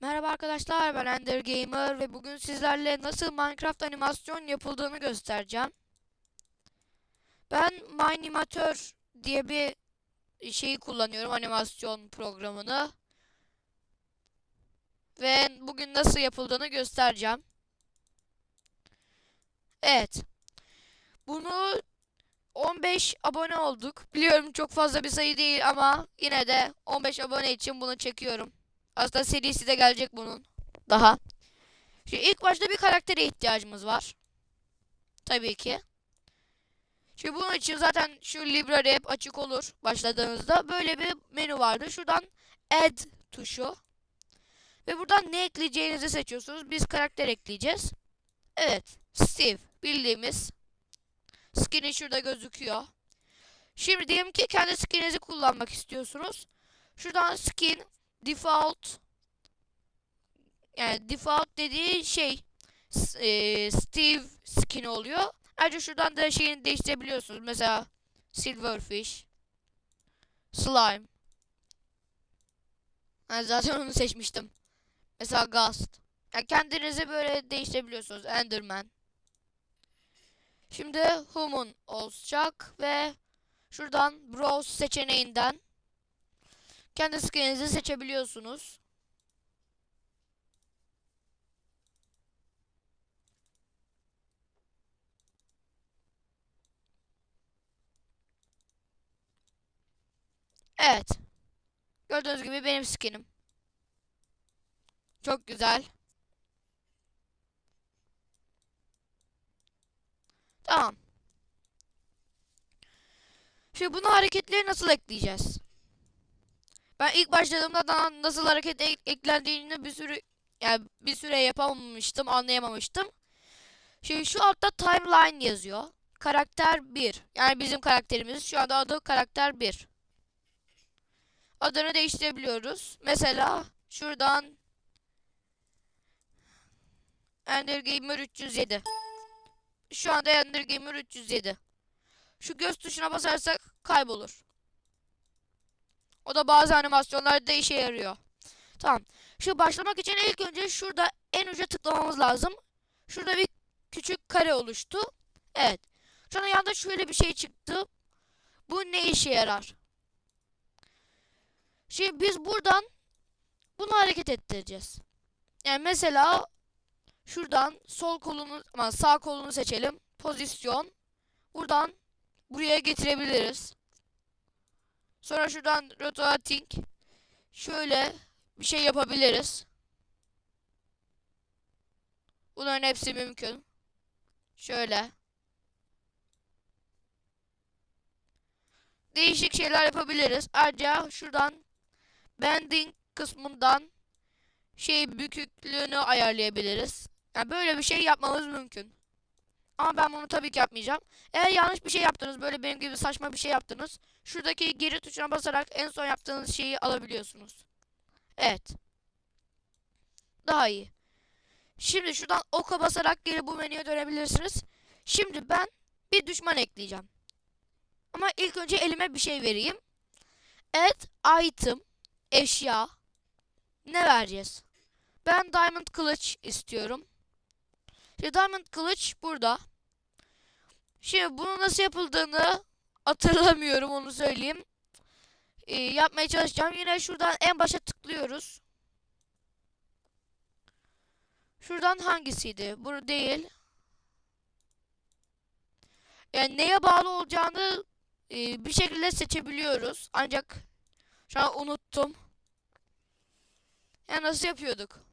Merhaba arkadaşlar ben Ender Gamer ve bugün sizlerle nasıl Minecraft animasyon yapıldığını göstereceğim. Ben Minimateur diye bir şeyi kullanıyorum animasyon programını. Ve bugün nasıl yapıldığını göstereceğim. Evet. Bunu 15 abone olduk. Biliyorum çok fazla bir sayı değil ama yine de 15 abone için bunu çekiyorum. Aslında serisi de gelecek bunun. Daha. Şimdi ilk başta bir karaktere ihtiyacımız var. Tabii ki. Şimdi bunun için zaten şu library hep açık olur başladığınızda. Böyle bir menü vardı. Şuradan add tuşu. Ve buradan ne ekleyeceğinizi seçiyorsunuz. Biz karakter ekleyeceğiz. Evet. Steve. Bildiğimiz. Skin'i şurada gözüküyor. Şimdi diyelim ki kendi skininizi kullanmak istiyorsunuz. Şuradan skin default yani default dediği şey e, Steve skin oluyor. Ayrıca şuradan da şeyini değiştirebiliyorsunuz. Mesela Silverfish, Slime. Ha, zaten onu seçmiştim. Mesela Ghost. Yani kendinizi böyle değiştirebiliyorsunuz. Enderman. Şimdi Human olacak ve şuradan Browse seçeneğinden kendi skininizi seçebiliyorsunuz. Evet. Gördüğünüz gibi benim skinim. Çok güzel. Tamam. Şimdi bunu hareketleri nasıl ekleyeceğiz? Ben ilk başladığımda daha nasıl hareket ek- eklendiğini bir sürü yani bir süre yapamamıştım, anlayamamıştım. Şimdi şu altta timeline yazıyor. Karakter 1. Yani bizim karakterimiz şu anda adı karakter 1. Adını değiştirebiliyoruz. Mesela şuradan Ender Gamer 307. Şu anda Ender Gamer 307. Şu göz tuşuna basarsak kaybolur. O da bazı animasyonlarda işe yarıyor. Tamam. Şu başlamak için ilk önce şurada en uca tıklamamız lazım. Şurada bir küçük kare oluştu. Evet. Sonra yanda şöyle bir şey çıktı. Bu ne işe yarar? Şimdi biz buradan bunu hareket ettireceğiz. Yani mesela şuradan sol kolunu sağ kolunu seçelim. Pozisyon. Buradan buraya getirebiliriz. Sonra şuradan rotating şöyle bir şey yapabiliriz. Bunların hepsi mümkün. Şöyle. Değişik şeyler yapabiliriz. Ayrıca şuradan bending kısmından şey büküklüğünü ayarlayabiliriz. Yani böyle bir şey yapmamız mümkün. Ama ben bunu tabii ki yapmayacağım. Eğer yanlış bir şey yaptınız, böyle benim gibi saçma bir şey yaptınız. Şuradaki geri tuşuna basarak en son yaptığınız şeyi alabiliyorsunuz. Evet. Daha iyi. Şimdi şuradan oka basarak geri bu menüye dönebilirsiniz. Şimdi ben bir düşman ekleyeceğim. Ama ilk önce elime bir şey vereyim. Add item, eşya. Ne vereceğiz? Ben diamond kılıç istiyorum. Şimdi diamond kılıç burada. Şimdi bunu nasıl yapıldığını hatırlamıyorum onu söyleyeyim. Ee, yapmaya çalışacağım. Yine şuradan en başa tıklıyoruz. Şuradan hangisiydi? Bu değil. Yani neye bağlı olacağını e, bir şekilde seçebiliyoruz. Ancak şu an unuttum. Ya nasıl yapıyorduk?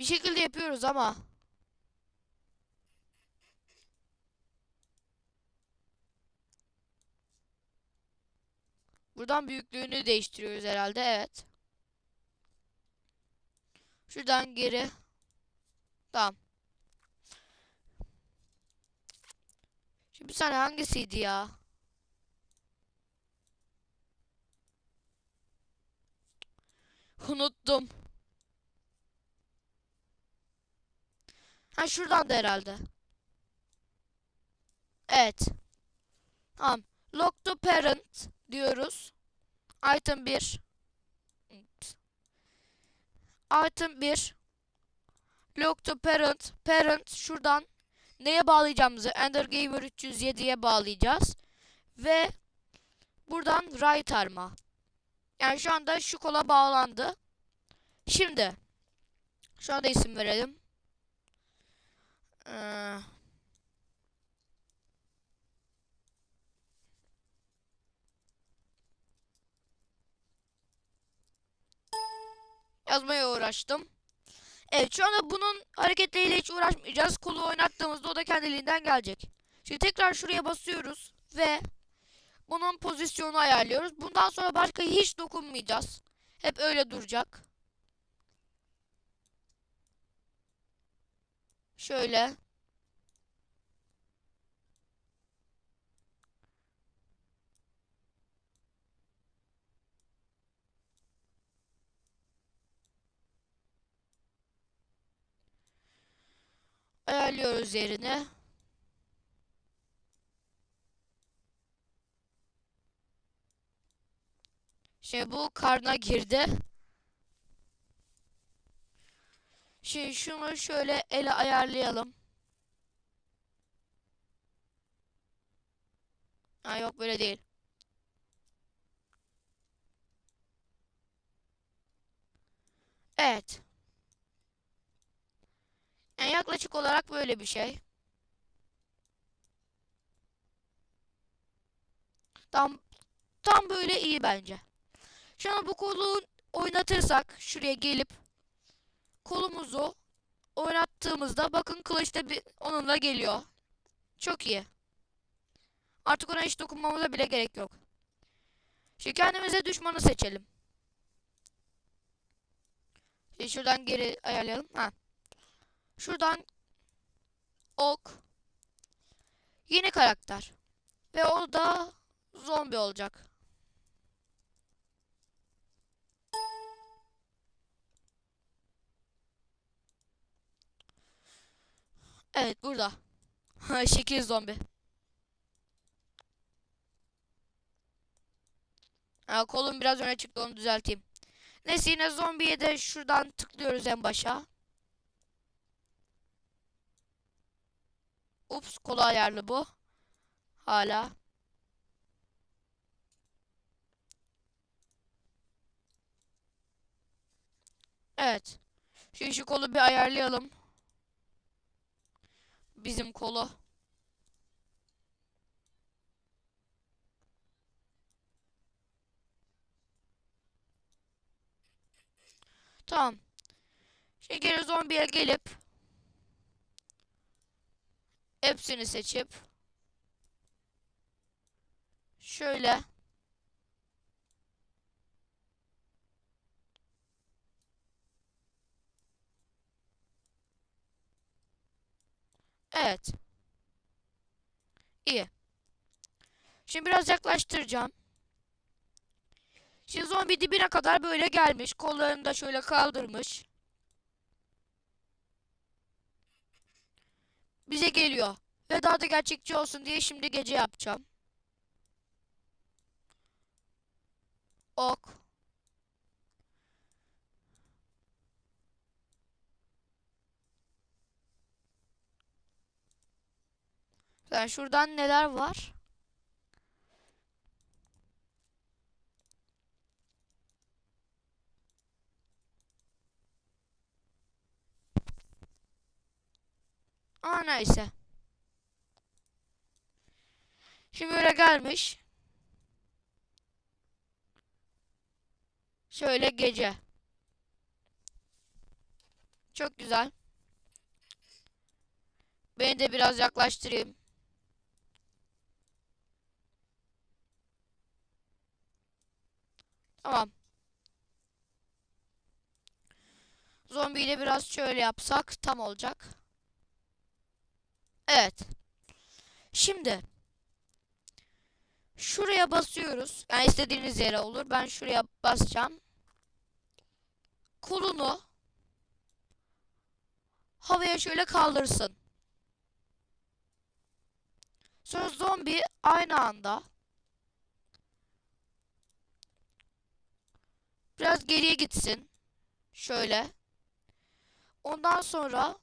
Bir şekilde yapıyoruz ama. Buradan büyüklüğünü değiştiriyoruz herhalde. Evet. Şuradan geri. Tamam. Şimdi bir saniye hangisiydi ya? Unuttum. Ha şuradan da herhalde. Evet. Tamam. Log to parent diyoruz. Item 1. Item 1. Log to parent. Parent şuradan neye bağlayacağımızı Ender Gamer 307'ye bağlayacağız. Ve buradan write arma. Yani şu anda şu kola bağlandı. Şimdi şu anda isim verelim. Ee, yazmaya uğraştım. Evet şu anda bunun hareketleriyle hiç uğraşmayacağız. Kolu oynattığımızda o da kendiliğinden gelecek. Şimdi tekrar şuraya basıyoruz ve bunun pozisyonu ayarlıyoruz. Bundan sonra başka hiç dokunmayacağız. Hep öyle duracak. Şöyle. Ayarlıyoruz yerine. Şimdi bu karna girdi. Şimdi şunu şöyle ele ayarlayalım. Ha yok böyle değil. Evet. Yani yaklaşık olarak böyle bir şey. Tam tam böyle iyi bence. Şu an bu kolu oynatırsak şuraya gelip kolumuzu oynattığımızda bakın kılıç da bir onunla geliyor. Çok iyi. Artık ona hiç dokunmamıza bile gerek yok. Şimdi kendimize düşmanı seçelim. Şimdi şuradan geri ayarlayalım. Ha. Şuradan ok. Yeni karakter. Ve o da zombi olacak. Evet burada. Şekil zombi. Ha, kolum biraz öne çıktı onu düzelteyim. Neyse yine zombiye de şuradan tıklıyoruz en başa. Ups kolu ayarlı bu. Hala. Evet. Şu şu kolu bir ayarlayalım. Bizim kolu. Tamam. Şimdi zombiye gelip hepsini seçip şöyle Evet. İyi. Şimdi biraz yaklaştıracağım. Şimdi zombi dibine kadar böyle gelmiş. Kollarını da şöyle kaldırmış. Bize geliyor. Ve daha da gerçekçi olsun diye şimdi gece yapacağım. Ok. Yani şuradan neler var? Aa neyse. Şimdi böyle gelmiş. Şöyle gece. Çok güzel. Beni de biraz yaklaştırayım. Tamam. Zombiyle biraz şöyle yapsak tam olacak. Evet. Şimdi şuraya basıyoruz. Yani istediğiniz yere olur. Ben şuraya basacağım. Kolunu havaya şöyle kaldırsın. Sonra zombi aynı anda biraz geriye gitsin. Şöyle. Ondan sonra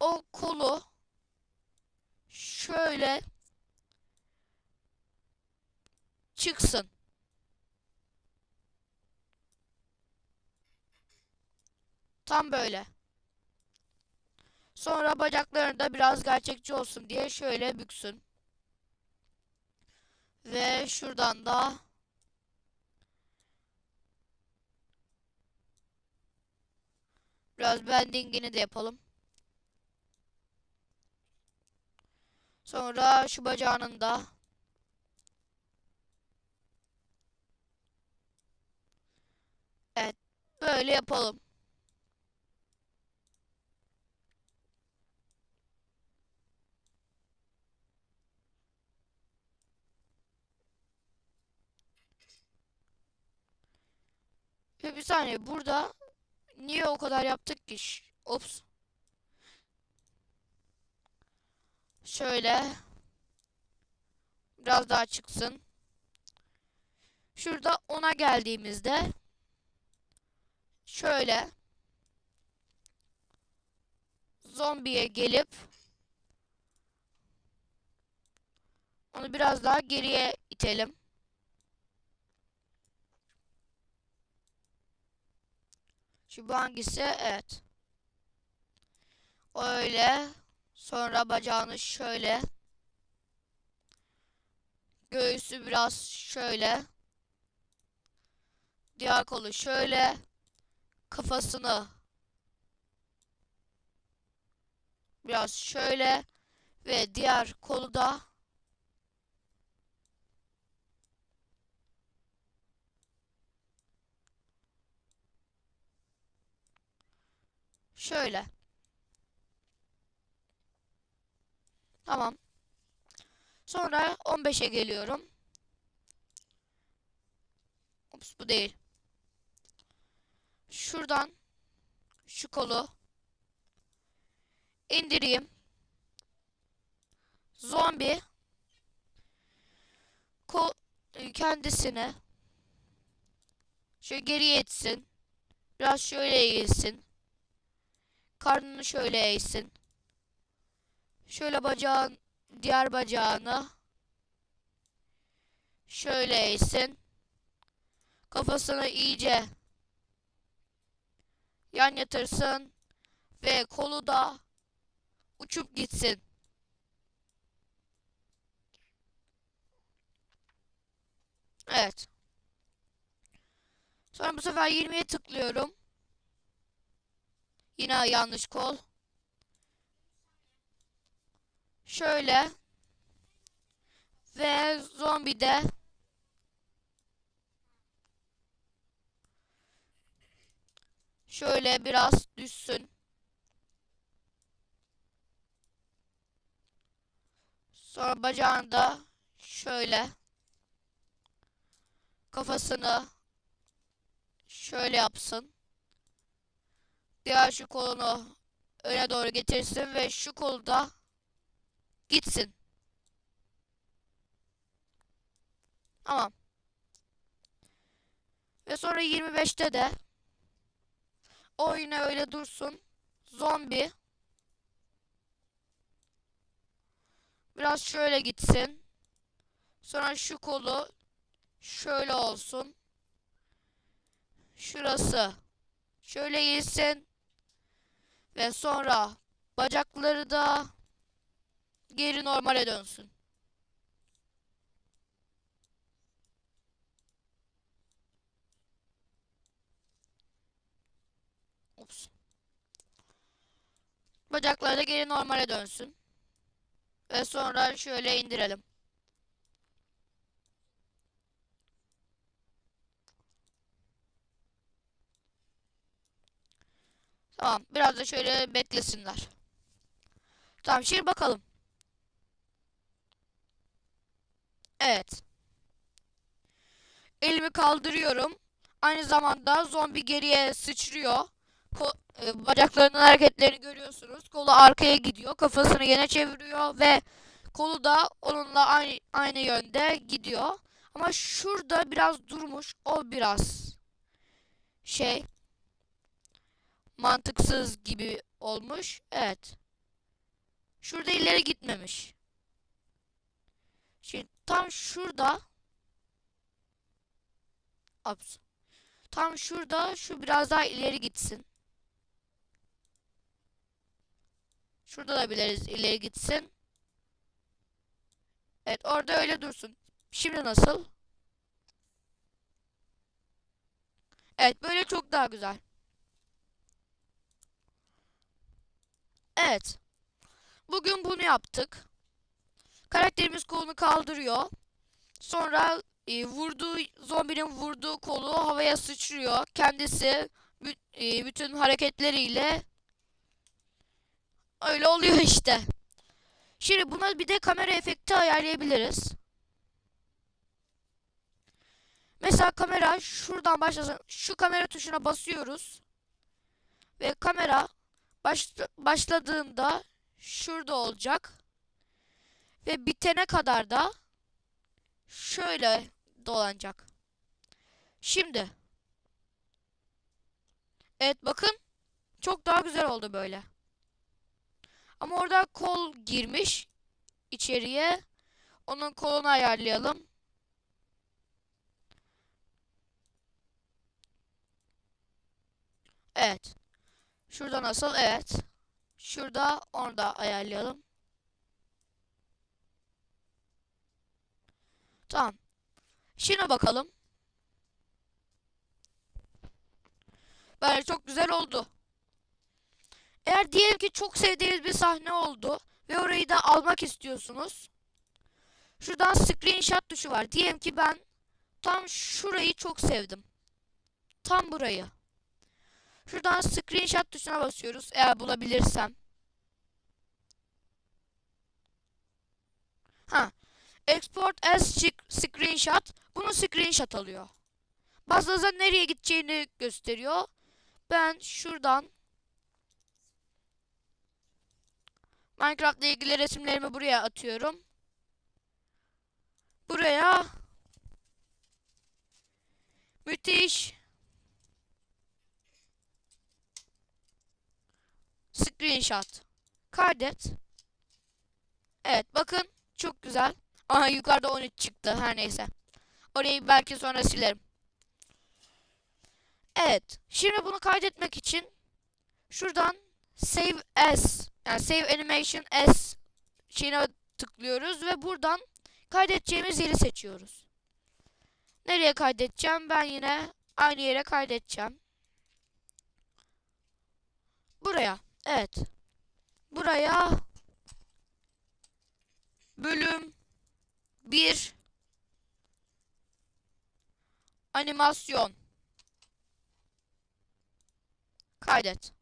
o kolu şöyle çıksın. Tam böyle. Sonra bacaklarını da biraz gerçekçi olsun diye şöyle büksün. Ve şuradan da biraz de yapalım. Sonra şu bacağının da Evet, böyle yapalım. Bir saniye burada niye o kadar yaptık ki? Ops. Şöyle. Biraz daha çıksın. Şurada ona geldiğimizde şöyle zombiye gelip onu biraz daha geriye itelim. Şu bu hangisi? Evet. Öyle. Sonra bacağını şöyle. Göğsü biraz şöyle. Diğer kolu şöyle. Kafasını biraz şöyle ve diğer kolu da şöyle. Tamam. Sonra 15'e geliyorum. Ops bu değil. Şuradan şu kolu indireyim. Zombi kol kendisini şöyle geriye etsin. Biraz şöyle eğilsin. Karnını şöyle eğsin. Şöyle bacağın diğer bacağını şöyle eğsin. Kafasını iyice yan yatırsın ve kolu da uçup gitsin. Evet. Sonra bu sefer 20'ye tıklıyorum. Yine yanlış kol. Şöyle. Ve zombi de şöyle biraz düşsün. Sonra bacağını da şöyle kafasını şöyle yapsın. Diğer şu kolunu öne doğru getirsin ve şu kolu da gitsin. Tamam. Ve sonra 25'te de o yine öyle dursun. Zombi biraz şöyle gitsin. Sonra şu kolu şöyle olsun. Şurası şöyle gitsin. Ve sonra bacakları da geri normale dönsün. Ups. Bacakları da geri normale dönsün. Ve sonra şöyle indirelim. Tamam. Biraz da şöyle beklesinler. Tamam şimdi bakalım. Evet. Elimi kaldırıyorum. Aynı zamanda zombi geriye sıçrıyor. Ko e, bacaklarının hareketlerini görüyorsunuz. Kolu arkaya gidiyor. Kafasını yine çeviriyor ve Kolu da onunla aynı, aynı yönde gidiyor. Ama şurada biraz durmuş. O biraz şey mantıksız gibi olmuş. Evet. Şurada ileri gitmemiş. Şimdi tam şurada Ops. Tam şurada şu biraz daha ileri gitsin. Şurada da biliriz ileri gitsin. Evet orada öyle dursun. Şimdi nasıl? Evet böyle çok daha güzel. Evet. Bugün bunu yaptık. Karakterimiz kolunu kaldırıyor. Sonra e, vurduğu zombinin vurduğu kolu havaya sıçrıyor. Kendisi e, bütün hareketleriyle öyle oluyor işte. Şimdi buna bir de kamera efekti ayarlayabiliriz. Mesela kamera şuradan başlasın. Şu kamera tuşuna basıyoruz. Ve kamera baş, başladığında şurada olacak. Ve bitene kadar da şöyle dolanacak. Şimdi. Evet bakın. Çok daha güzel oldu böyle. Ama orada kol girmiş içeriye. Onun kolunu ayarlayalım. Evet. Şurada nasıl? Evet. Şurada onu da ayarlayalım. Tamam. Şimdi bakalım. Böyle çok güzel oldu. Eğer diyelim ki çok sevdiğiniz bir sahne oldu ve orayı da almak istiyorsunuz. Şuradan screenshot tuşu var. Diyelim ki ben tam şurayı çok sevdim. Tam burayı. Şuradan screenshot tuşuna basıyoruz eğer bulabilirsem. Ha. Export as sc- screenshot. Bunu screenshot alıyor. Bazılarınıza nereye gideceğini gösteriyor. Ben şuradan Minecraft ile ilgili resimlerimi buraya atıyorum. Buraya müthiş screenshot kaydet. Evet bakın çok güzel. Aha yukarıda 13 çıktı her neyse. Orayı belki sonra silerim. Evet. Şimdi bunu kaydetmek için şuradan Save As yani Save Animation As şeyine tıklıyoruz ve buradan kaydedeceğimiz yeri seçiyoruz. Nereye kaydedeceğim? Ben yine aynı yere kaydedeceğim. Buraya. Evet. Buraya bölüm 1 animasyon kaydet.